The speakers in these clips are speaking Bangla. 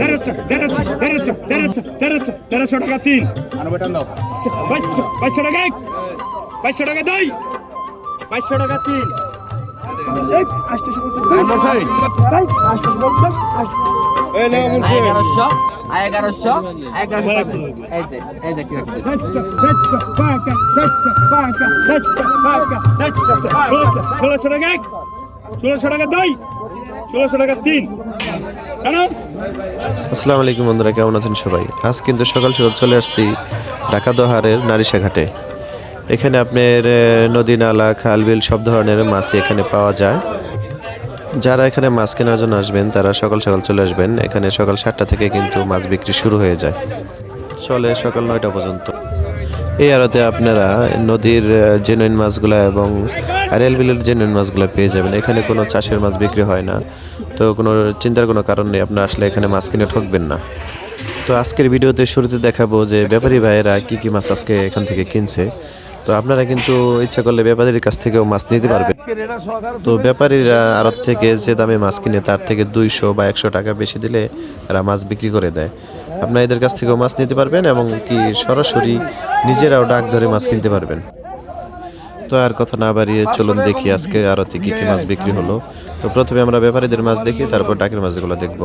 দেড়শো দেড়শো দেড়শো দেড়শো দেড়শো দেড়শো টাকা তিন বাইশশো বাইশশো টাকা এক বাইশশো টাকা দুই বাইশশো টাকা তিন ষোলোশো টাকা আসসালামু আলাইকুম বন্ধুরা, কেমন আছেন সবাই? আজ কিন্তু সকাল সকাল চলে আসছি ঢাকা দোহারের নারিশা ঘাটে। এখানে আপনার নদী নালা, খাল বিল সব ধরনের মাছই এখানে পাওয়া যায়। যারা এখানে মাছ কেনার জন্য আসবেন, তারা সকাল সকাল চলে আসবেন। এখানে সকাল সাতটা থেকে কিন্তু মাছ বিক্রি শুরু হয়ে যায়। চলে সকাল নয়টা পর্যন্ত। এই আড়তে আপনারা নদীর জেনুইন মাছগুলো এবং আরিয়াল বিলের জেনুইন মাছগুলো পেয়ে যাবেন, এখানে কোনো চাষের মাছ বিক্রি হয় না। তো কোনো চিন্তার কোনো কারণ নেই, আপনারা আসলে এখানে মাছ কিনে ঠকবেন না। তো আজকের ভিডিওতে শুরুতে দেখাবো যে ব্যাপারী ভাইয়েরা কি কি মাছ আজকে এখান থেকে কিনছে। তো আপনারা কিন্তু ইচ্ছা করলে ব্যাপারীর কাছ থেকেও মাছ নিতে পারবেন। তো ব্যাপারীরা আড়ত থেকে যে দামে মাছ কিনে, তার থেকে দুইশো বা একশো টাকা বেশি দিলে এরা মাছ বিক্রি করে দেয়। আপনারা এদের কাছ থেকেও মাছ নিতে পারবেন এবং কি সরাসরি নিজেরাও ডাক ধরে মাছ কিনতে পারবেন। তো আর কথা না বাড়িয়ে চলুন দেখি আজকে আরতি কী কী মাছ বিক্রি হলো। তো প্রথমে আমরা ব্যাপারীদের মাছ দেখি, তারপর ডাকের মাছগুলো দেখব।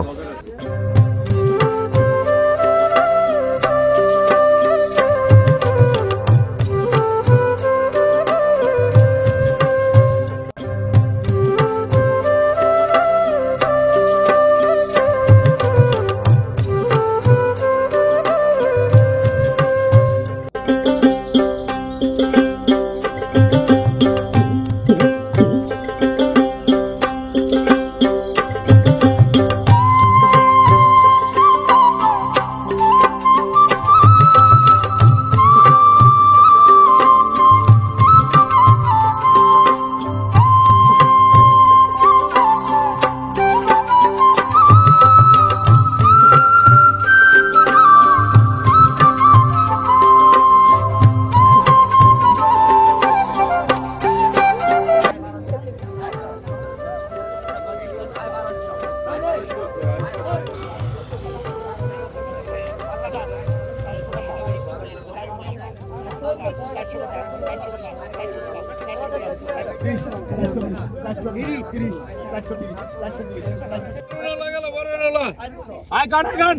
আয় গান আয় গান।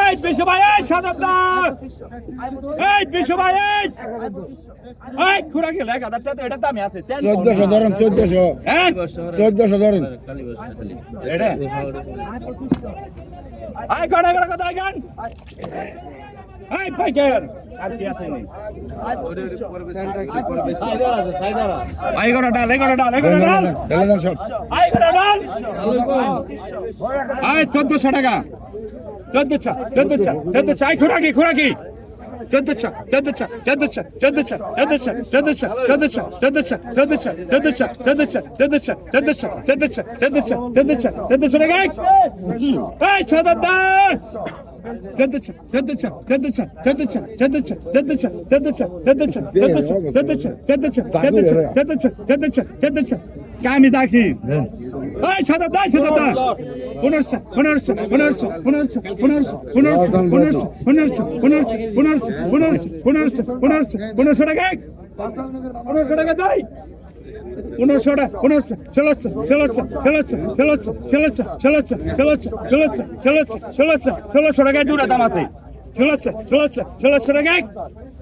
এই বিশু ভাই এই সাদাব দা। এই বিশু ভাই এই। এই খুরা গেল এক হাজার টাকা এটা দামে আছে চোদ্দশো ধরেন চোদ্দশো। হ্যাঁ? চোদ্দশো ধরেন। আয় গান আয় গান কথা আয় গান। এই পাইকার আর কি আছে নি আয় গান ডাল আয় গান ডাল আয় গান ডাল ঢেলে দেন সব আয় গান ডাল আয় চোদ্দশো টাকা চোদ্দশো চোদ্দশো চোদ্দশো আয় খুরাকি খুরাকি চোদ্দশো চোদ্দশো চোদ্দশো চোদ্দশো চোদ্দশো চোদ্দশো চোদ্দশো চোদ্দশো চোদ্দশো চোদ্দশো চোদ্দশো চোদ্দশো চোদ্দশো চোদ্দশো চোদ্দশো চোদ্দশো চোদ্দশো টাকা এই ছদা কামি দেখি সাদা দা সাদা দা পনেরোশো পনেরোশো পনেরোশো পনেরোশো পনেরোশো পনেরোশো পনেরোশো পনেরোশো পনেরোশো পনেরোশো পনেরোশো পনেরোশো পনেরোশো টাকা পনেরোশো টাকা দেয় পনেরোশো টাকা পনেরোশো ষোলোশো ষোলোশো ষোলোশো ষোলোশো ষোলোশো ষোলোশো ষোলোশো ষোলোশো ষোলোশো ষোলোশো ষোলোশো টাকায় দুটা দাম আছে ষোলোশো ষোলোশো ষোলোশো টাকা এক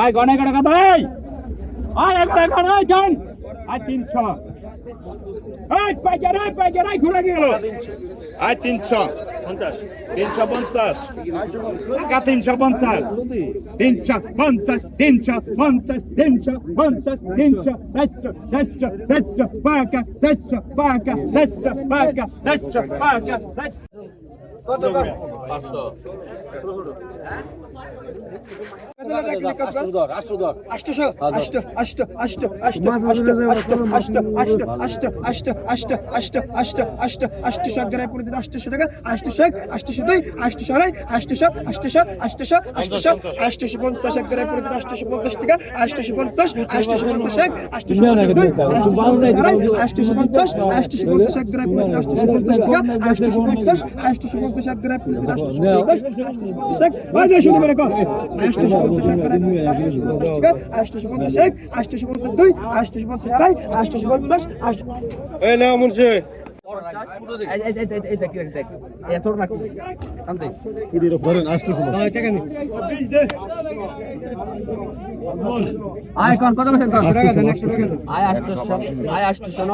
আয়, গনে গনে কথা আয় আয়, গনে গনে, আয় গান আয়, তিনশো। আয়, পাইকার আয় পাইকার, আয়, ঘোরা গেল। আয়, তিনশো। তিনশো পঞ্চাশ। টাকা তিনশো পঞ্চাশ। তিনশো পঞ্চাশ তিনশো পঞ্চাশ তিনশো পঞ্চাশ, তিনশো, চারশো চারশো চারশো পাকা চারশো পাকা চারশো পাকা চারশো পাকা চারশো। আষ্টশো আষ্ট টাকা করে কর আষ্টশো পঞ্চাশ এক করে আষ্টশো পঞ্চাশ টাকা আষ্টশো পঞ্চাশ এক আষ্টশো পঞ্চাশ দুই আষ্টশো পঞ্চাশ আড়াই আষ্টশো পঞ্চাশ আষ্ট এই না মুন্সি। হ্যাঁ, আয় কন আয় আষ্টশো আয় আষ্টশো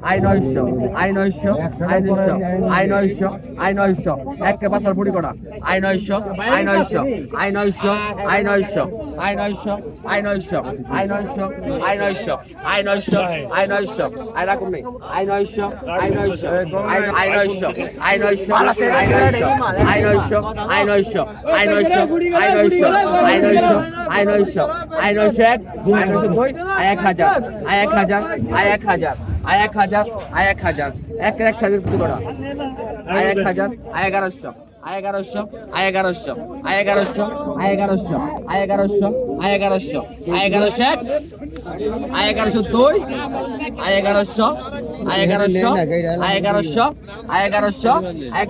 আয় নয়শো আয় নয়শো আয় নয়শো আয় নয়শো আয় নয়শো একটা পাতার পুরি করা আয় নয়শো আয় নয়শো আয় নয়শো আয় নয়শো আয় নয়শো আয় নয়শো আয় নয়শো আয় নয়শো আয় নয়শো আয় নয়শো আয় রাখুন নেই আয় নয়শো আয় নয়শো আয় নয়শো আয় নয়শো আয় নয়শো আয় নয়শো আয় নয়শো আয় নয়শো আয় নয়শো আয় নয়শো আয় নয়শো আয় নয়শো এক নয়শো দুই এক হাজার আয় এক হাজার আয় এক হাজার আয় এক হাজার আয় এক হাজার এক এক সাজের পুরো করা আয় এক হাজার আয় এগারোশো আয় এগারোশো আয় এগারোশো আয় এগারোশো আয় এগারোশো আয় এগারোশো আয় এগারোশো আয় এগারোশো এক আয় এগারোশো দুই আয় এগারোশো আয় এগারোশো আয় এগারোশো আয় এগারোশো আয়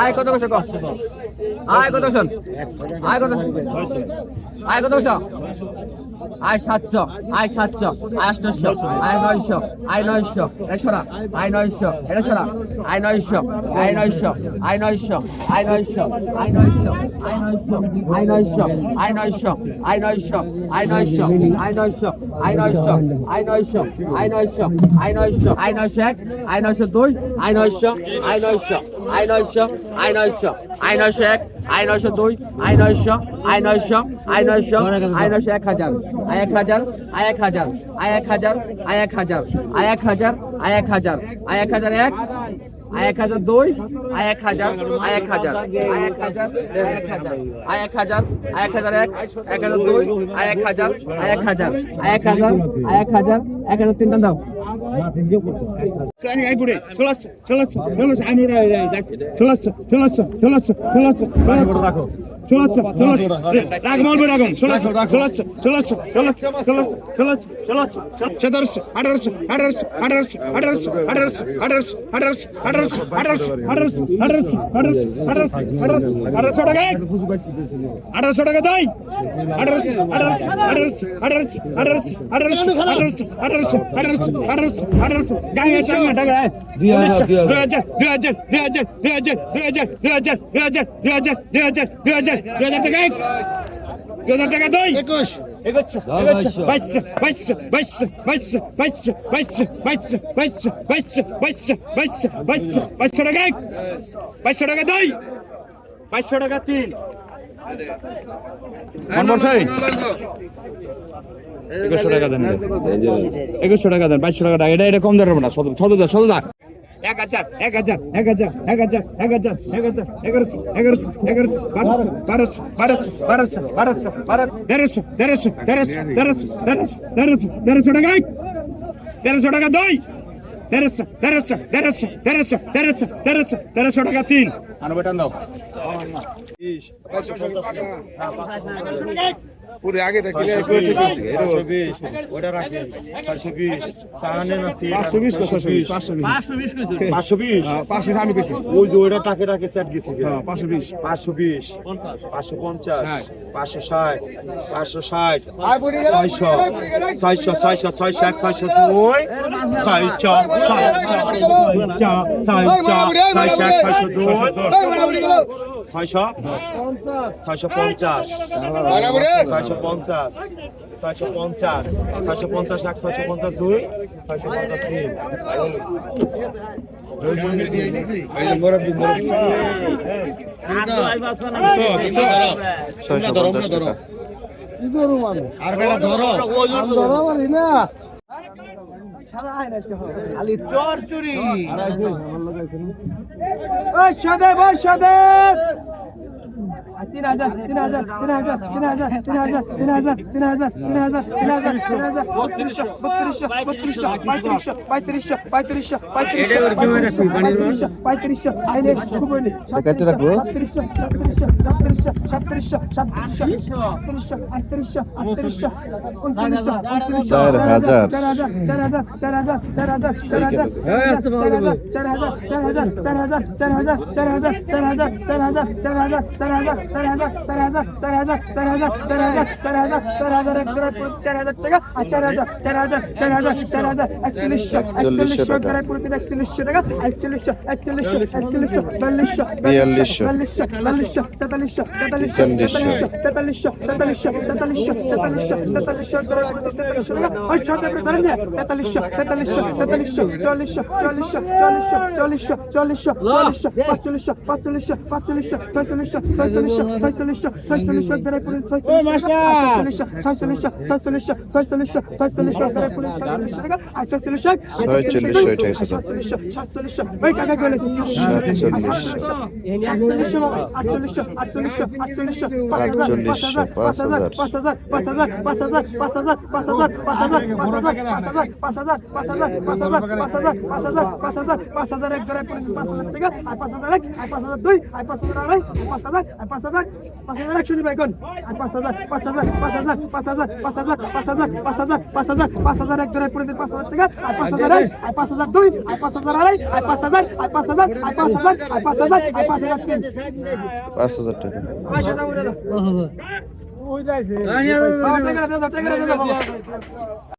এগারোশো কত বছর আয় কত বছর আয় কত আয় কত বছর আয় সাতশো আয় সাতশো আয় আটশো আয় নয়শো আয় নয়শো এসরা আয় নয়শো এসরা আয় নয়শো আয় নয়শো আয় নয়শো আয় নয়শো আয় নয়শো আয় নয়শো আয় নয়শো আয় নয়শো আয় নয়শো আয় নয়শো আয় নয়শো আয় নয়শো আয় নয়শো আয় নয়শো আয় নয়শো আয় নয়শো এক আয় নয়শো দুই আয় নয়শো আয় নয়শো আয় নয়শো আয় নয়শো আয় নয়শো এক আয় নয়শো দুই আয় নয়শো আয় নয়শো আয় নয়শো আয় নয়শো এক হাজার আয় এক হাজার আয় এক হাজার আয় এক হাজার আয় এক হাজার আয় এক হাজার আয় এক হাজার আয় এক হাজার এক এক হাজার দুই এক হাজার এক হাজার এক হাজার এক হাজার এক হাজার এক হাজার এক এক হাজার দুই এক হাজার এক হাজার এক হাজার এক হাজার এক হাজার তিনটা দাও আঠারোশো টাকা দেয় আঠারোশো আঠারোশো আঠারোশো আঠারোশো আঠারোশো আঠারোশো আঠারোশো আঠারোশো আঠারোশো আঠারোশো আঠারোশো গায়ে টাকা টাকা দুই হাজার দুই হাজার দুই হাজার দুই হাজার দুই হাজার দুই হাজার দুই হাজার দুই হাজার দুই হাজার দুই হাজার দুই হাজার দুই হাজার টাকা দুই হাজার টাকা দুই একুশ বাইশশো টাকা দুই বাইশশো টাকা তিন একুশশো টাকা দেন একুশশো টাকা দেন বাইশশো টাকা এটা এটা কম দেবো না শত শত দা শত দা এক হাজার এক হাজার এক হাজার এক হাজার এক হাজার এক হাজার এগারোশো এগারোশো এগারোশো বারোশো বারোশো বারোশো বারোশো বারোশো বারোশো তেরোশো তেরোশো তেরোশো তেরোশো তেরোশো তেরোশো তেরোশো টাকা এক তেরোশো টাকা দুই তেরোশো তেরোশো তেরোশো তেরোশো তেরোশো তেরোশো তেরোশো টাকা তিন আনো বেটান দাও পুরো আগে এটা ক্লিয়ার করে দিতেছি এটা 120 ওটা রাখেন 420 সাহানে না সি 520 কত 520 520 520 আমি বেশি ওই যে ওটা টাকে টাকে সেট গেছে। হ্যাঁ 520 520 550 560 560 600 600 600 600 600 দুই 600 600 600 600 দুই ছয়শো? ছয়শো পঞ্চাশ। ছয়শো পঞ্চাশ। ছয়শো পঞ্চাশ ছয়শো পঞ্চাশ এক ছয়শো পঞ্চাশ দুই ছয়শো পঞ্চাশ তিন। ছয়শো পঞ্চাশ টাকা। ওই সদেব باش شده باش شده তিন হাজার তিন হাজার তিন হাজার তিন হাজার তিন হাজার তিন হাজার তিন হাজার তিন হাজার তিন হাজার তিন হাজার বত্রিশশো বত্রিশশো বত্রিশশো পঁয়ত্রিশশো পঁয়ত্রিশশো পঁয়ত্রিশশো পঁয়ত্রিশশো পঁয়ত্রিশশো আইনে খুবই সাতত্রিশশো সাতত্রিশশো সাতত্রিশশো সাতত্রিশশো সাতত্রিশশো আটত্রিশশো আটত্রিশশো উনত্রিশশো উনত্রিশশো চার হাজার। চার হাজার চার হাজার চার হাজার চার হাজার চার হাজার চার হাজার চার হাজার চার হাজার চার হাজার চার হাজার চার হাজার চার হাজার চার হাজার চার হাজার চার হাজার চার হাজার চার হাজার চার হাজার চার হাজার চার হাজার চার হাজার এক জোড়া চার হাজার টাকা আর চার হাজার চার হাজার চার হাজার চার হাজার একচল্লিশশো একচল্লিশশো টাকা। জোড়া পুরো একচল্লিশশো টাকা একচল্লিশশো একচল্লিশশো একচল্লিশশো বিয়াল্লিশশো বিয়াল্লিশশো। বিয়াল্লিশশো তেতাল্লিশশো তেতাল্লিশশো তেতাল্লিশশো। তেতাল্লিশশো তেতাল্লিশশো তেতাল্লিশশো তেতাল্লিশশো তেতাল্লিশশো জোড়া পুরো তেতাল্লিশশো টাকা ওই সব আপনি ধরেন না তেতাল্লিশশো তেতাল্লিশশো তেতাল্লিশশো চল্লিশশো চল্লিশশো চল্লিশশো চল্লিশশো চল্লিশশো চল্লিশশো পাঁচচল্লিশশো পাঁচচল্লিশশো পাঁচচল্লিশশো ছয়চল্লিশশো ছয়চল্লিশশো ছয়চল্লিশশো ছয়চল্লিশশো বেড়ে পড়ে ছয়চল্লিশশো ছয়চল্লিশশো ছয়চল্লিশশো ছয়চল্লিশশো ছয়চল্লিশশো বেড়ে পড়ে ছয়চল্লিশশো টাকা আর ছয়চল্লিশশো ছয়চল্লিশশো, এটা গেছে তো। সাতচল্লিশশো সাতচল্লিশশো ওই টাকা গেলে সাতচল্লিশশো। আটচল্লিশশো আটচল্লিশশো আটচল্লিশশো আটচল্লিশশো পাঁচ হাজার পাঁচ হাজার পাঁচ হাজার পাঁচ হাজার পাঁচ হাজার পাঁচ হাজার পাঁচ হাজার পাঁচ হাজার পাঁচ হাজার পাঁচ হাজার পাঁচ হাজার পাঁচ হাজার পাঁচ হাজার পাঁচ হাজার পাঁচ হাজার পাঁচ হাজার এক ধরে পাঁচ হাজার টাকা আর পাঁচ হাজার এক আর পাঁচ হাজার দুই আর পাঁচ হাজার আড়াই পাঁচ হাজার আর পাঁচ হাজার পাঁচ হাজার একশো নিবে এখন আর পাঁচ হাজার পাঁচ হাজার পাঁচ হাজার পাঁচ হাজার পাঁচ হাজার পাঁচ হাজার পাঁচ হাজার পাঁচ হাজার পাঁচ হাজার এক ধরে পড়ে পাঁচ হাজার টাকা আর পাঁচ হাজার এক আর পাঁচ হাজার দুই আর পাঁচ হাজার আড়াই আর পাঁচ হাজার আর পাঁচ হাজার আর পাঁচ হাজার আর পাঁচ হাজার আর পাঁচ হাজার তিন পাঁচ হাজার টাকা পাঁচ হাজার উড়ে দাও। টাকা টাকা টাকা বাবা।